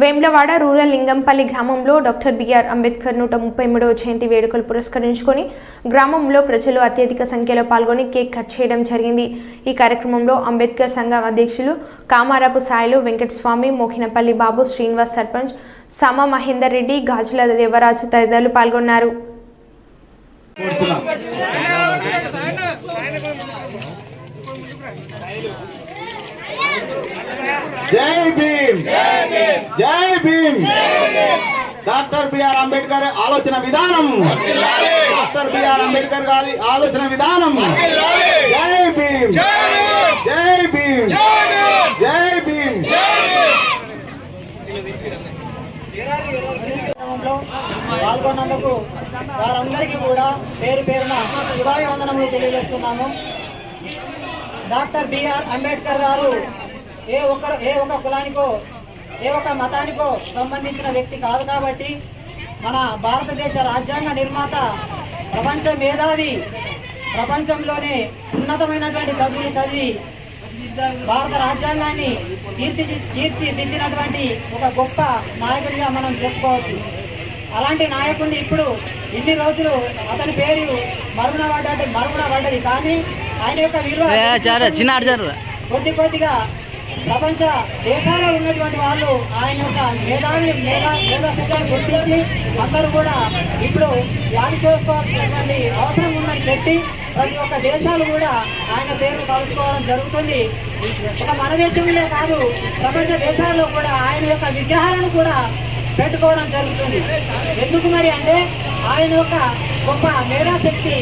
Vemulawada rural Lingampalli గ్రామంలో doctor BR Ambedkar నూట ముప్పై మూడవ జయంతి వేడుకలు పురస్కరించుకొని గ్రామంలో ప్రజలు అత్యధిక సంఖ్యలో పాల్గొని కేక్ కట్ చేయడం జరిగింది. ఈ కార్యక్రమంలో అంబేద్కర్ సంఘం అధ్యక్షులు కామారపు సాయిలు వెంకటస్వామి మోహినపల్లి బాబు శ్రీనివాస్ సర్పంచ్ సమ మహేందర్ రెడ్డి గాజుల దేవరాజు తదితరులు పాల్గొన్నారు. జై జై భీమ్. డాక్టర్ బిఆర్ అంబేద్కర్ ఆలోచన విధానం. డాక్టర్ బిఆర్ అంబేద్కర్ గారి ఆలోచన విధానం. జై భీమ్. జై భీమ్. జై భీమ్. పాల్గొన్నందుకు వారందరికీ కూడా పేరు పేరున శుభాభివందనములు తెలియజేస్తున్నాము. డాక్టర్ బిఆర్ అంబేద్కర్ గారు ఏ ఒక్కరు ఏ ఒక్క కులానికో ఏ ఒక్క మతానికో సంబంధించిన వ్యక్తి కాదు కాబట్టి మన భారతదేశ రాజ్యాంగ నిర్మాత ప్రపంచ మేధావి ప్రపంచంలోనే ఉన్నతమైనటువంటి చదువులు చదివి భారత రాజ్యాంగాన్ని తీర్చి తీర్చిదిద్దినటువంటి ఒక గొప్ప నాయకుడిగా మనం చెప్పుకోవచ్చు. అలాంటి నాయకుడిని ఇప్పుడు ఇన్ని రోజులు అతని పేరు మరుగున పడ్డది మరుగున పడ్డది కానీ ఆయన యొక్క విలువ కొద్ది కొద్దిగా ప్రపంచ దేశాల్లో ఉన్నటువంటి వాళ్ళు ఆయన యొక్క మేధావిని మేధా మేధాశక్తిని గుర్తించి అందరూ కూడా ఇప్పుడు యాది చేసుకోవాల్సినటువంటి అవసరం ఉందని చెప్పి ప్రతి ఒక్క దేశాలు కూడా ఆయన పేరు కలుసుకోవడం జరుగుతుంది. ఒక మన దేశంలో కాదు ప్రపంచ దేశాల్లో కూడా ఆయన యొక్క విగ్రహాలను కూడా పెట్టుకోవడం జరుగుతుంది. ఎందుకు మరి అంటే ఆయన యొక్క గొప్ప మేధాశక్తి